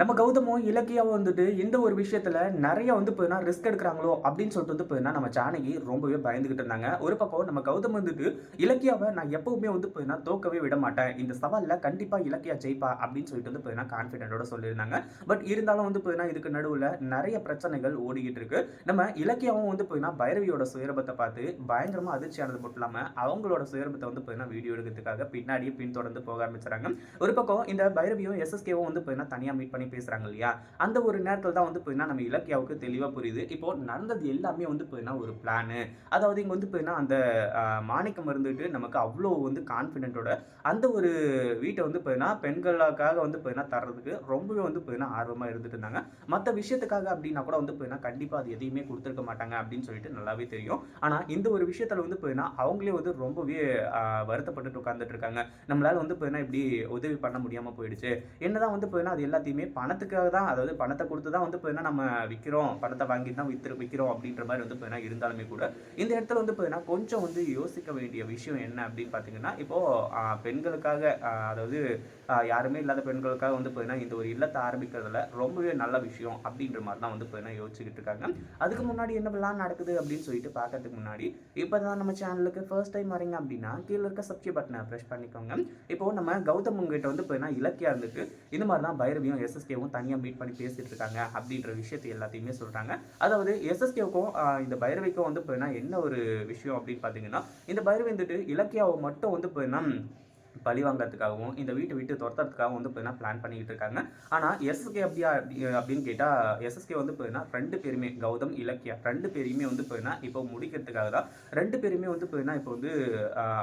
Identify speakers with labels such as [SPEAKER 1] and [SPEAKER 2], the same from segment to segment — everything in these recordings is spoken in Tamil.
[SPEAKER 1] நம்ம கௌதமும் இலக்கியாவும் வந்துட்டு இந்த ஒரு விஷயத்துல நிறைய வந்து போயினா ரிஸ்க் எடுக்கிறாங்களோ அப்படின்னு சொல்லிட்டு வந்து போயினா நம்ம ஜானகி ரொம்பவே பயந்துகிட்டு இருந்தாங்க. ஒரு பக்கம் நம்ம கௌதம் வந்துட்டு இலக்கியாவை நான் எப்பவுமே வந்து போயினா தோக்கவே விட மாட்டேன். இந்த சவாலில் கண்டிப்பா இலக்கியா ஜெயிப்பா அப்படின்னு சொல்லிட்டு வந்து போயினா கான்ஃபிடென்ட்டோட சொல்லியிருந்தாங்க. பட் இருந்தாலும் வந்து போயினா இதுக்கு நடுவில் நிறைய பிரச்சனைகள் ஓடிக்கிட்டு இருக்கு. நம்ம இலக்கியாவும் வந்து போயினா பைரவியோட சுயரபத்தை பார்த்து பயங்கரமா அதிர்ச்சியானது மட்டும் இல்லாமல் அவங்களோட சுயரபத்தை வந்து போயினா வீடியோ எடுக்கிறதுக்காக பின்னாடியே பின்தொடர்ந்து போக ஆரம்பிச்சுறாங்க. ஒரு பக்கம் இந்த பைரவியும் எஸ்எஸ்கேவும் வந்து போயினா தனியாக மீட் பண்ணி பேசுறாங்க இல்லையா அந்த ஒரு நேரத்தில் தான் வந்து போயினா நம்ம இலக்கியாவுக்கு தெளிவாக புரியுது இப்போ நடந்தது எல்லாமே வந்து போயினா ஒரு பிளானு அதாவது இங்கே வந்து போயினா அந்த மாணிக்கம் இருந்துட்டு நமக்கு அவ்வளோ வந்து கான்ஃபிடென்ட்டோட அந்த ஒரு வீட்டை வந்து பார்த்தீங்கன்னா பெண்களுக்காக வந்து போயினா தர்றதுக்கு ரொம்பவே வந்து போயினா ஆர்வமாக இருந்துட்டு இருந்தாங்க மற்ற விஷயத்துக்காக அப்படின்னா கூட வந்து போயினா கண்டிப்பாக அது எதையுமே கொடுத்துருக்க மாட்டாங்க அப்படின்னு சொல்லிட்டு நல்லாவே தெரியும் ஆனால் இந்த ஒரு விஷயத்தில் வந்து போயினா அவங்களே வந்து ரொம்பவே வருத்தப்பட்டுட்டு உட்காந்துட்டு இருக்காங்க நம்மளால வந்து போயினா இப்படி உதவி பண்ண முடியாமல் போயிடுச்சு என்னதான் வந்து போயினா அது எல்லாத்தையுமே பணத்துக்காக தான் அதாவது பணத்தை கொடுத்து தான் வந்து போயினா நம்ம விற்கிறோம் பணத்தை வாங்கி தான் விற்று விற்கிறோம் அப்படின்ற மாதிரி வந்து போயினா இருந்தாலுமே கூட இந்த இடத்துல வந்து போயினா கொஞ்சம் வந்து யோசிக்க வேண்டிய விஷயம் என்ன அப்படின்னு பார்த்தீங்கன்னா இப்போ பெண்களுக்காக அதாவது யாருமே இல்லாத பெண்களுக்காக வந்து போயினா இந்த ஒரு இல்லத்தை ஆரம்பிக்கிறதுல ரொம்பவே நல்ல விஷயம் அப்படின்ற மாதிரி தான் வந்து போயினா யோசிச்சுக்கிட்டு இருக்காங்க. அதுக்கு முன்னாடி என்ன பிளான் நடக்குது அப்படின்னு சொல்லிட்டு பார்க்கறதுக்கு முன்னாடி இப்போ தான் நம்ம சேனலுக்கு ஃபர்ஸ்ட் டைம் வரீங்க அப்படின்னா கீழே இருக்க சப்ஸ்கிரைப் பட்டனை ப்ரெஸ் பண்ணிக்கோங்க. இப்போ நம்ம கௌதம் உங்ககிட்ட வந்து போயினா இலக்கியா இருந்துட்டு இந்த மாதிரி தான் பைரவியும் எஸ்எஸ்கேவும் தனியாக மீட் பண்ணி பேசிட்டு இருக்காங்க அப்படின்ற விஷயத்தை எல்லாத்தையுமே சொல்கிறாங்க அதாவது எஸ்எஸ்கேவுக்கும் இந்த பைரவிக்கும் வந்து போயினா என்ன ஒரு விஷயம் அப்படின்னு பார்த்தீங்கன்னா இந்த பைரவி வந்துட்டு இலக்கியாவை மட்டும் வந்து போயினா பழி வாங்குறதுக்காகவும் இந்த வீட்டை விட்டு துரத்துறதுக்காகவும் வந்து பார்த்தீங்கன்னா பிளான் பண்ணிக்கிட்டு இருக்காங்க. ஆனால் எஸ்எஸ்கே அப்படியா அப்படி அப்படின்னு கேட்டால் எஸ்எஸ்கே வந்து பார்த்தீங்கன்னா ரெண்டு பேருமே கௌதம் இலக்கியா ரெண்டு பேரையுமே வந்து பார்த்தீங்கன்னா இப்போ முடிக்கிறதுக்காக தான் ரெண்டு பேருமே வந்து பார்த்தீங்கன்னா இப்போ வந்து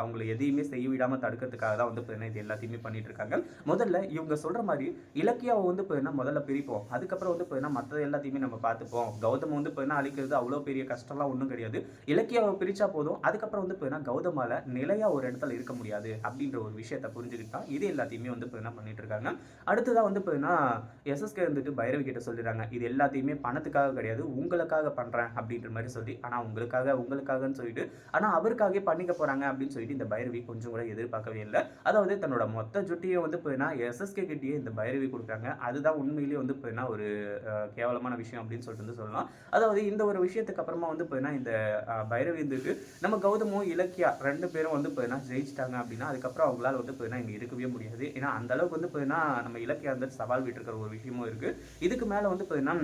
[SPEAKER 1] அவங்களை அவங்கள எதையுமே செய்ய விடாமல் தடுக்கிறதுக்காக தான் வந்து பார்த்தீங்கன்னா இது எல்லாத்தையுமே பண்ணிட்டு இருக்காங்க. முதல்ல இவங்க சொல்கிற மாதிரி இலக்கியாவை வந்து பார்த்தீங்கன்னா முதல்ல பிரிப்போம். அதுக்கப்புறம் வந்து பார்த்தீங்கன்னா மற்ற எல்லாத்தையுமே நம்ம பார்த்துப்போம். கௌதம் வந்து பார்த்தீங்கன்னா அழிக்கிறது அவ்வளோ பெரிய கஷ்டம்லாம் ஒன்றும் கிடையாது. இலக்கியாவை பிரித்தா போதும். அதுக்கப்புறம் வந்து பார்த்தீங்கன்னா கௌதமால நிலையாக ஒரு இடத்துல இருக்க முடியாது அப்படின்ற ஒரு விஷயத்தை புரிஞ்சுக்கிட்டு தான் இது எல்லாத்தையுமே வந்து இப்போ என்ன பண்ணிட்டு இருக்காங்க அடுத்ததாக வந்து பார்த்தீங்கன்னா எஸ்எஸ்கே வந்துட்டு பைரவி கிட்ட சொல்லிடுறாங்க. இது எல்லாத்தையுமே பணத்துக்காக கிடையாது உங்களுக்காக பண்ணுறேன் அப்படின்ற மாதிரி சொல்லி ஆனால் உங்களுக்காக உங்களுக்காகன்னு சொல்லிட்டு ஆனால் அவருக்காகவே பண்ணிக்க போகிறாங்க அப்படின்னு சொல்லிட்டு இந்த பைரவி கொஞ்சம் கூட எதிர்பார்க்கவே இல்லை. அதாவது தன்னோட மொத்த ஜுட்டியை வந்து பார்த்தீங்கன்னா எஸ்எஸ்கே கிட்டேயே இந்த பைரவி கொடுக்குறாங்க. அதுதான் உண்மையிலேயே வந்து பார்த்தீங்கன்னா ஒரு கேவலமான விஷயம் அப்படின்னு சொல்லிட்டு வந்து சொல்லலாம். அதாவது இந்த ஒரு விஷயத்துக்கு அப்புறமா வந்து பார்த்தீங்கன்னா இந்த பைரவி இருந்துட்டு நம்ம கௌதமும் இலக்கியா ரெண்டு பேரும் வந்து பார்த்தீங்கன்னா ஜெயிச்சிட்டாங்க அப்படின்னா அதுக்கப்புறம் அவங்கள அவங்களால வந்து இங்கே இருக்கவே முடியாது. ஏன்னா அந்த அளவுக்கு வந்து பார்த்தீங்கன்னா நம்ம இலக்கியா வந்து சவால் விட்டுருக்கிற ஒரு விஷயமும் இருக்கு. இதுக்கு மேலே வந்து பார்த்தீங்கன்னா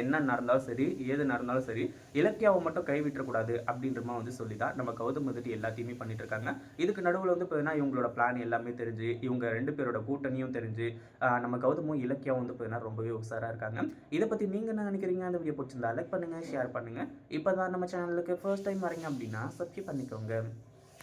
[SPEAKER 1] என்ன நடந்தாலும் சரி ஏது நடந்தாலும் சரி இலக்கியாவை மட்டும் கைவிட்டக்கூடாது அப்படின்ற மாதிரி வந்து சொல்லி தான் நம்ம கௌதம் வந்துட்டு எல்லாத்தையுமே பண்ணிட்டு இருக்காங்க. இதுக்கு நடுவில் வந்து பார்த்தீங்கன்னா இவங்களோட பிளான் எல்லாமே தெரிஞ்சு இவங்க ரெண்டு பேரோட கூட்டணியும் தெரிஞ்சு நம்ம கௌதமும் இலக்கியாவும் வந்து பார்த்தீங்கன்னா ரொம்பவே உஷாராக இருக்காங்க. இதை பற்றி நீங்கள் என்ன நினைக்கிறீங்க? அந்த வீடியோ பிடிச்சிருந்தா லைக் பண்ணுங்கள் ஷேர் பண்ணுங்கள் இப்போ தான் நம்ம சேனலுக்கு ஃபர்ஸ்ட் டைம் வரீங்க அப்படின்னா சப்ஸ்கிரைப் பண்ணிக்கோங்க.